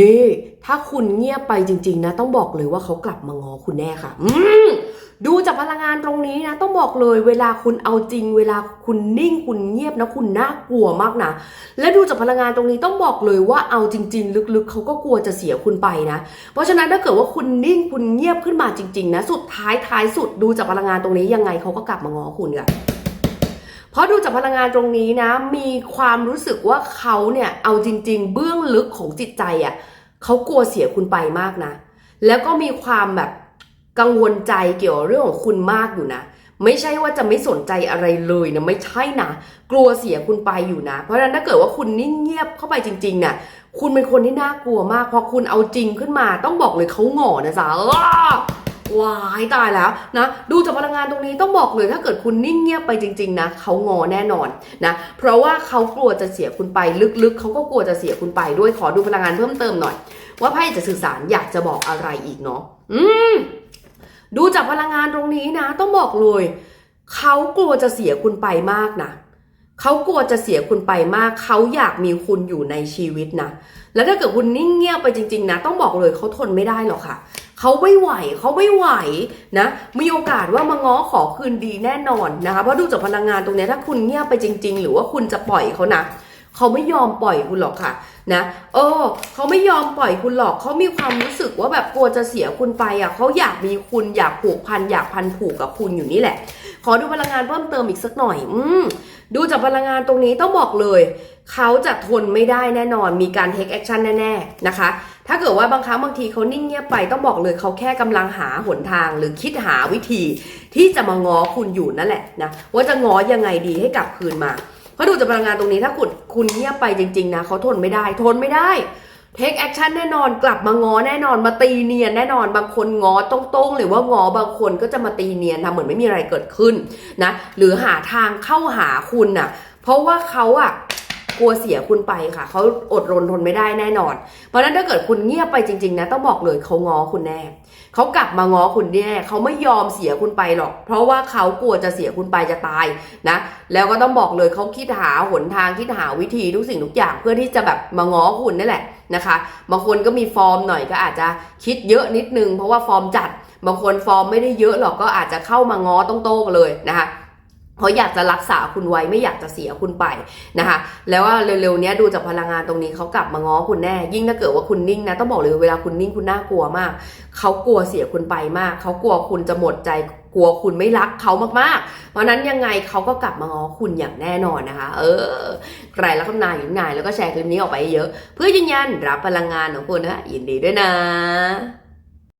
นี่ ถ้าคุณเงียบไปจริง ๆ นะ ต้องบอกเลยว่าเขากลับมางอคุณแน่ค่ะ อืดูจากพลังงานตรงนี้นะ ต้องบอกเลย เวลาคุณเอาจริง เวลาคุณนิ่งคุณเงียบนะคุณน่ากลัวมากนะและดูจากพลังงานตรงนี้ต้องบอกเลยว่าเอาจริง ๆ ลึกๆเขาก็กลัวจะเสียคุณไปนะ เพราะฉะนั้นถ้าเกิดว่าคุณนิ่งคุณเงียบขึ้นมาจริง ๆ นะ สุดท้ายท้ายสุดดูจากพลังงานตรงนี้ยังไงเขาก็กลับมางอคุณค่ะ ราะดูจากพลังงานตรงนี้นะ มีความรู้สึกว่าเขาเนี่ยเอาจริง ๆ เบื้องลึกของจิตใจอะ่ะเขากลัวเสียคุณไปมากนะ แล้วก็มีความแบบกังวลใจเกี่ยวกับเรื่องของคุณมากอยู่นะ ไม่ใช่ว่าจะไม่สนใจอะไรเลยนะไม่ใช่นะกลัวเสียคุณไปอยู่นะ เพราะฉะนั้นถ้าเกิดว่าคุณนิ่งเงียบเข้าไปจริงๆน่ะคุณเป็นคนที่น่ากลัวมากพอคุณเอาจริงขึ้นมา ต้องบอกเลยเขาหงอนะจ๊ะ วายตายแล้วนะดูจากพลังงานตรงนี้ต้องบอกเลยถ้าเกิดคุณนิ่งเงียบไปจริง ๆนะเขางอแน่นอนนะเพราะว่าเขากลัวจะเสียคุณไปลึกๆเขาก็กลัวจะเสียคุณไปด้วยขอดูพลังงานเพิ่มเติมหน่อย ว่าไพ่จะสื่อสารอยากจะบอกอะไรอีกเนาะอืมดูจากพลังงานตรงนี้นะ ต้องบอกเลยเขากลัวจะเสียคุณไปมากนะ เขากลัวจะเสียคุณไปมาก เขาอยากมีคุณอยู่ในชีวิตนะ แล้วถ้าเกิดคุณนิ่งเงียบไปจริง ๆ นะ ต้องบอกเลยเขาทนไม่ได้หรอกค่ะ เขาไม่ไหว เขาไม่ไหวนะ มีโอกาสว่ามาง้อขอคืนดีแน่นอนนะคะ เพราะดูจากพลังงานตรงนี้ถ้าคุณเงียบไปจริง ๆ หรือว่าคุณจะปล่อยเขานะ เขาไม่ยอมปล่อยคุณหรอกค่ะนะเออเขาไม่ยอมปล่อยคุณหรอกเขามีความรู้สึกว่าแบบกลัวจะเสียคุณไปอะเขาอยากมีคุณอยากผูกพันอยากพันผูกกับคุณอยู่นี่แหละ ขอดูพลังงานเพิ่มเติมอีกสักหน่อย อืมดูจากพลังงานตรงนี้ต้องบอกเลย เขาจะทนไม่ได้แน่นอนมีการ take action แน่ๆนะคะ ถ้าเกิดว่าบางครั้งบางทีเขานิ่งเงียบไปต้องบอกเลยเขาแค่กำลังหาหนทาง หรือคิดหาวิธี ที่จะมาง้อคุณอยู่นั่นแหละนะว่าจะง้อยังไงดีให้กลับคืนมา เพราะดูจากพลังงานตรงนี้ถ้าคุณคุณเงียบไปจริง ๆ นะเขาทนไม่ได้ ทนไม่ได้เทคแอคชั่นแน่นอนกลับมาง้อแน่นอนมาตีเนียนแน่นอนบางคนง้อตรงๆหรือว่าง้อบางคนก็จะมาตีเนียนทำเหมือนไม่มีอะไรเกิดขึ้นนะหรือหาทางเข้าหาคุณน่ะเพราะว่าเขาอะ กลัวเสียคุณไปค่ะ เขาอดรนทนไม่ได้แน่นอน เพราะนั้นถ้าเกิดคุณเงียบไปจริงๆนะต้องบอกเลยเขาง้อคุณแน่เขากลับมาง้อคุณแน่เขาไม่ยอมเสียคุณไปหรอก เพราะว่าเขากลัวจะเสียคุณไปจะตายนะ แล้วก็ต้องบอกเลยเขาคิดหาหนทางคิดหาวิธีทุกสิ่งทุกอย่างเพื่อที่จะแบบมาง้อคุณนี่แหละนะคะบางคนก็มีฟอร์มหน่อยก็อาจจะคิดเยอะนิดนึง เพราะว่าฟอร์มจัดบางคนฟอร์มไม่ได้เยอะหรอกก็อาจจะเข้ามาง้อตรงๆเลยนะคะ เพราะอยากจะรักษาคุณไว้ไม่อยากจะเสียคุณไปนะคะ แล้วว่าเร็วๆนี้ดูจากพลังงานตรงนี้เขากลับมาง้อคุณแน่ ยิ่งถ้าเกิดว่าคุณนิ่งนะต้องบอกเลยเวลาคุณนิ่งคุณน่ากลัวมากเขากลัวเสียคุณไปมากเขากลัวคุณจะหมดใจกลัวคุณไม่รักเขามากๆ เพราะนั้นยังไงเขาก็กลับมาง้อคุณอย่างแน่นอนนะคะ เออ ใครรักคำนายอยู่ไหนแล้วก็แชร์คลิปนี้ออกไปเยอะ เพื่อยืนยันรับพลังงานของคุณนะยินดีด้วยนะ